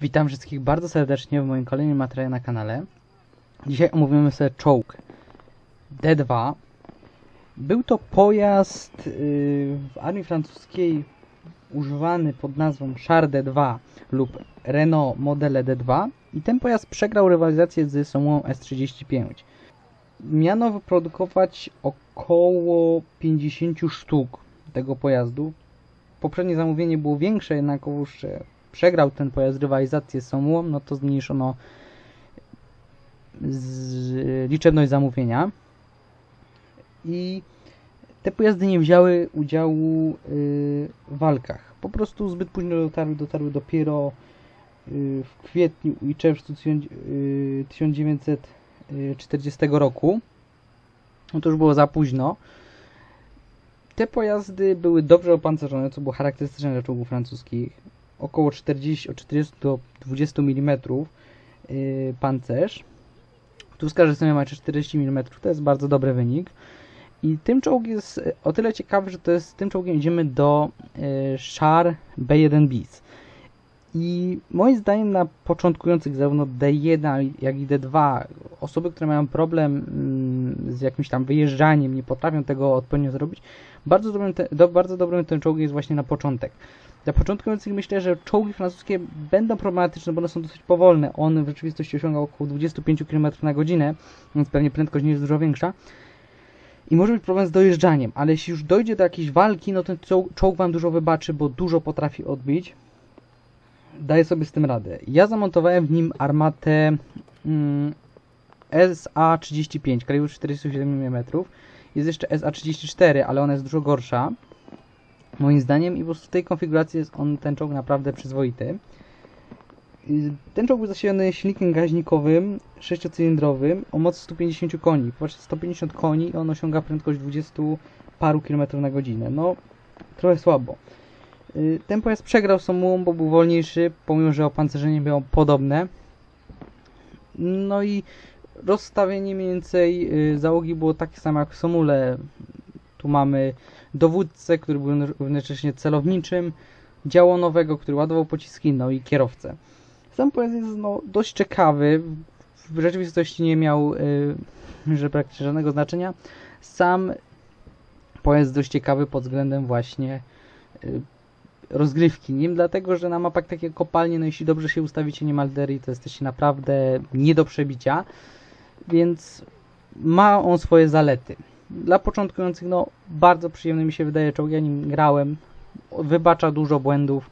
Witam wszystkich bardzo serdecznie w moim kolejnym materiale na kanale. Dzisiaj omówimy sobie czołg D2. Był to pojazd yy, w armii francuskiej używany pod nazwą Char D2 lub Renault Modele D2 i ten pojazd przegrał rywalizację z Somuą S35. Miano wyprodukować około 50 sztuk tego pojazdu. Poprzednie zamówienie było większe, jednakowoż przegrał ten pojazd rywalizację z Somuą, no to zmniejszono z liczebność zamówienia. I te pojazdy nie wzięły udziału y, w walkach. Po prostu zbyt późno dotarły, dotarły dopiero y, w kwietniu i czerwcu tysiąc- y, 1940 roku. No to już było za późno. Te pojazdy były dobrze opancerzone, co było charakterystyczne dla czołgów francuskich. Około 40, od 40 do 20 mm yy, pancerz. Tu wskażę sobie macie 40 mm, to jest bardzo dobry wynik. I tym czołg jest e, o tyle ciekawy, że to jest tym czołgiem idziemy do y, Char B1 bis. I moim zdaniem na początkujących zarówno D1 jak i D2 osoby, które mają problem mm, z jakimś tam wyjeżdżaniem, nie potrafią tego odpowiednio zrobić, bardzo dobrym, te, do, bardzo dobrym ten czołg jest właśnie na początek. Dla początkujących myślę, że czołgi francuskie będą problematyczne, bo one są dosyć powolne. On w rzeczywistości osiąga około 25 km na godzinę, więc pewnie prędkość nie jest dużo większa. I może być problem z dojeżdżaniem, ale jeśli już dojdzie do jakiejś walki, no ten czołg, wam dużo wybaczy, bo dużo potrafi odbić. Daję sobie z tym radę. Ja zamontowałem w nim armatę mm, SA-35, kalibru 47 mm. Jest jeszcze SA-34, ale ona jest dużo gorsza. Moim zdaniem i po prostu w tej konfiguracji jest on, ten czołg naprawdę przyzwoity. Ten czołg był zasilany silnikiem gaźnikowym, sześciocylindrowym o mocy 150 koni. Popatrzcie, 150 koni i on osiąga prędkość 20 paru kilometrów na godzinę. No, trochę słabo. Y, Ten pojazd przegrał Somułą, bo był wolniejszy, pomimo że opancerzenie było podobne. No i rozstawienie mniej więcej y, załogi było takie samo jak w Somule. Tu mamy dowódcę, który był równocześnie celowniczym, działo nowego, który ładował pociski, no i kierowcę. Sam pojazd jest no, dość ciekawy. W rzeczywistości nie miał, y, że praktycznie żadnego znaczenia. Sam pojazd dość ciekawy pod względem właśnie y, rozgrywki. Nim dlatego, że na mapach takie kopalnie, no jeśli dobrze się ustawicie niemal Derry, to jesteście naprawdę nie do przebicia. Więc ma on swoje zalety. Dla początkujących, no bardzo przyjemny mi się wydaje czołg, ja nim grałem. Wybacza dużo błędów,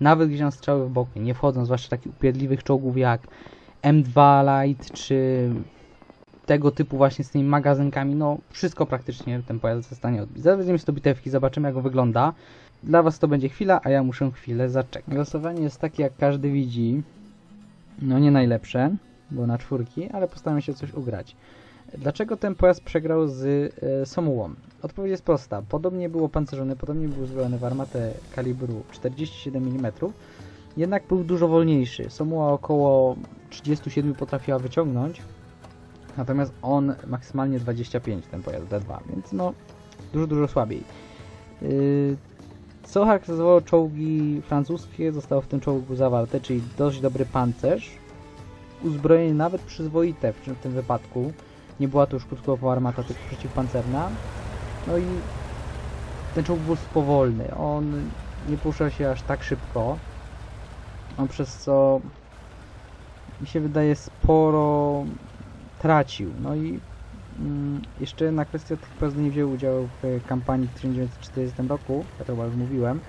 nawet gdzieś tam strzały w bok nie wchodzą, zwłaszcza takich upierdliwych czołgów jak M2 Light czy tego typu właśnie z tymi magazynkami, no wszystko praktycznie ten pojazd jest w stanie odbić. Zaraz weźmiemy sobie bitewki, zobaczymy jak on wygląda. Dla Was to będzie chwila, a ja muszę chwilę zaczekać. Losowanie jest takie jak każdy widzi. No nie najlepsze, bo na czwórki, ale postaram się coś ugrać. Dlaczego ten pojazd przegrał z e, Somułą? Odpowiedź jest prosta. Podobnie był opancerzony, podobnie był uzbrojony w armatę kalibru 47 mm, jednak był dużo wolniejszy. Somuła około 37 potrafiła wyciągnąć, natomiast on maksymalnie 25, ten pojazd D2, więc no dużo, dużo słabiej. Yy, co charakteryzowało czołgi francuskie, zostało w tym czołgu zawarte, czyli dość dobry pancerz, uzbrojenie nawet przyzwoite w tym wypadku, nie była to już krótkowa armata, tylko przeciwpancerna. No i ten czołg był powolny. On nie poruszał się aż tak szybko. On przez co mi się wydaje sporo tracił. No i mm, jeszcze jedna kwestia, tych pojazdów nie wziął udziału w kampanii w 1940 roku, ja to chyba już mówiłem.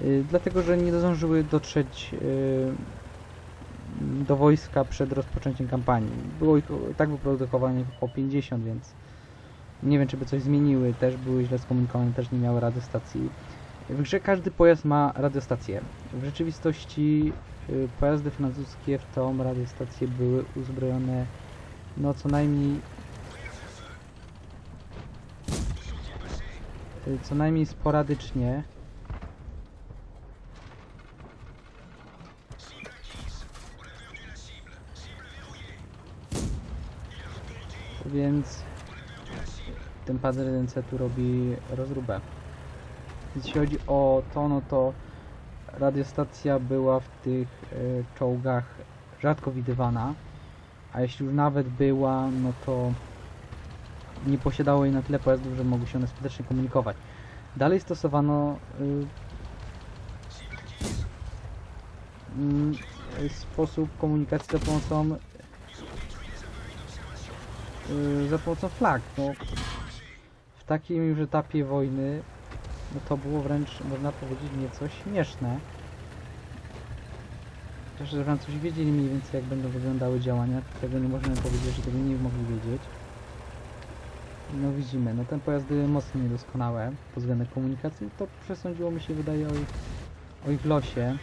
Yy, dlatego, że nie zdążyły dotrzeć yy, do wojska przed rozpoczęciem kampanii. Było ich tak wyprodukowanych około 50, więc nie wiem, czy by coś zmieniły. Też były źle skomunikowane, też nie miały radiostacji. W grze każdy pojazd ma radiostację. W rzeczywistości y, pojazdy francuskie w tą radiostację były uzbrojone no co najmniej y, co najmniej sporadycznie. Więc ten Panzer 1C tu robi rozróbę. Jeśli chodzi o to, no to radiostacja była w tych e, czołgach rzadko widywana, a jeśli już nawet była, no to nie posiadało jej na tyle pojazdów, że mogły się one skutecznie komunikować. Dalej stosowano y, mm, sposób komunikacji za pomocą y, za pomocą flag. No, w takim już etapie wojny no to było wręcz, można powiedzieć, nieco śmieszne. Chociaż że Francuzi wiedzieli mniej więcej jak będą wyglądały działania, tego nie możemy powiedzieć, że tego nie mogli wiedzieć. No widzimy, no ten pojazd były mocno niedoskonałe pod względem komunikacji, to przesądziło mi się wydaje o ich, o ich losie.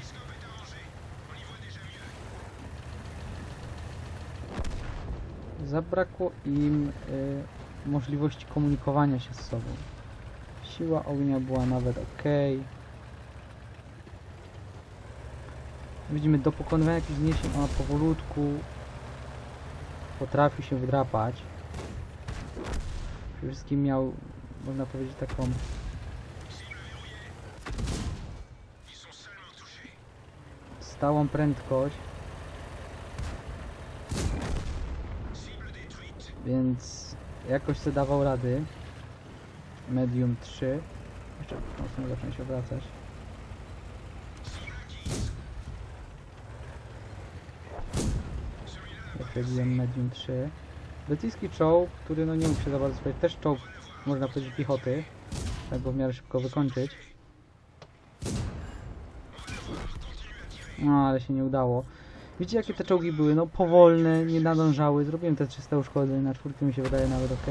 Zabrakło im y, możliwości komunikowania się z sobą. Siła ognia była nawet ok. Widzimy, do pokonywania jakichś zniesień ona powolutku potrafi się wydrapać. Przede wszystkim miał, można powiedzieć, taką stałą prędkość. Więc jakoś sobie dawał rady. Medium 3. Jeszcze mocno zacząć się wracać. Jak robiłem medium 3. Brytyjski czołg, który no nie mógł się za bardzo swojej, też czołg, można powiedzieć, piechoty. Tak go w miarę szybko wykończyć. No, ale się nie udało. Widzicie jakie te czołgi były? No powolne, nie nadążały. Zrobiłem te 300 uszkodzeń, na czwórkę mi się wydaje nawet ok.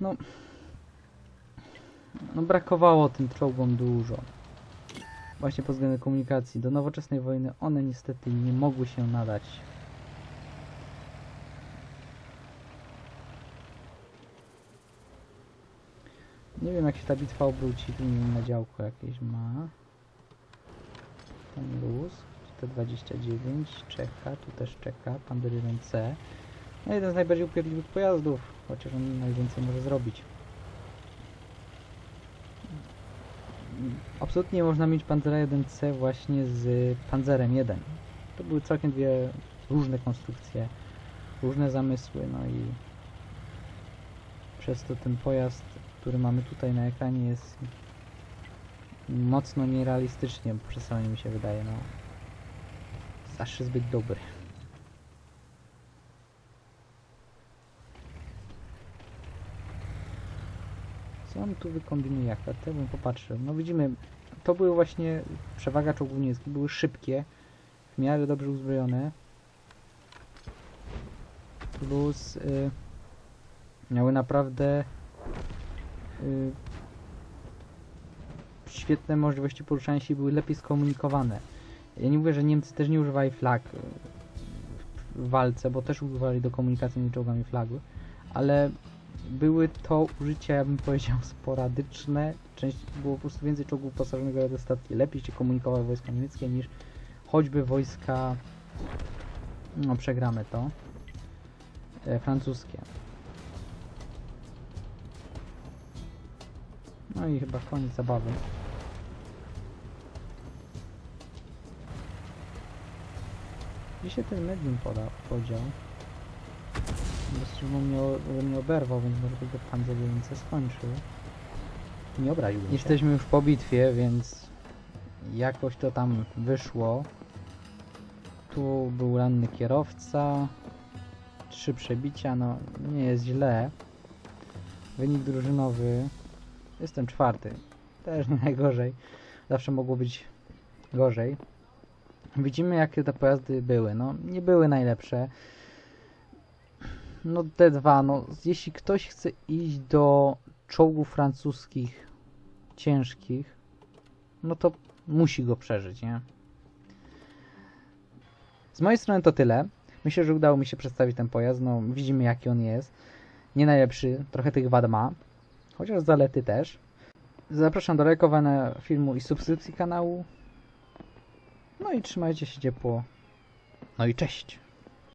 No, no brakowało tym czołgom dużo. Właśnie pod względem komunikacji. Do nowoczesnej wojny one niestety nie mogły się nadać. Nie wiem jak się ta bitwa obróci, tu nie na działko jakieś ma. Luz, T29 czeka, tu też czeka, Pandur 1C. No jeden z najbardziej upierdliwych pojazdów, chociaż on najwięcej może zrobić. Absolutnie nie można mieć Panzera 1C właśnie z Panzerem 1. To były całkiem dwie różne konstrukcje, różne zamysły, no i przez to ten pojazd, który mamy tutaj na ekranie jest mocno nierealistycznie przedstawiony mi się wydaje, no zawsze zbyt dobry. Co on tu wykombinuje jak to bym popatrzył. No widzimy, to były właśnie przewaga czołgów były szybkie, w miarę dobrze uzbrojone. Plus y, miały naprawdę y, świetne możliwości poruszania się i były lepiej skomunikowane. Ja nie mówię, że Niemcy też nie używali flag y, w walce, bo też używali do komunikacji między czołgami flagły, ale były to użycia, ja bym powiedział, sporadyczne. Część było po prostu więcej czołgów posażonych do stacji. Lepiej się komunikowały wojska niemieckie niż choćby wojska, no przegramy to, e, francuskie. No i chyba koniec zabawy. Gdzie się ten medium poda, podział? Bo mnie, o- mnie oberwał, więc może by go pan za skończył. Nie obraziłbym się. Jesteśmy już po bitwie, więc jakoś to tam wyszło. Tu był ranny kierowca. Trzy przebicia, no nie jest źle. Wynik drużynowy. Jestem czwarty. Też nie najgorzej. Zawsze mogło być gorzej. Widzimy jakie te pojazdy były. No nie były najlepsze. No D2, no jeśli ktoś chce iść do czołgów francuskich ciężkich, no to musi go przeżyć, nie? Z mojej strony to tyle. Myślę, że udało mi się przedstawić ten pojazd. No, widzimy jaki on jest. Nie najlepszy, trochę tych wad ma, chociaż zalety też. Zapraszam do lajkowania filmu i subskrypcji kanału. No i trzymajcie się ciepło. No i cześć!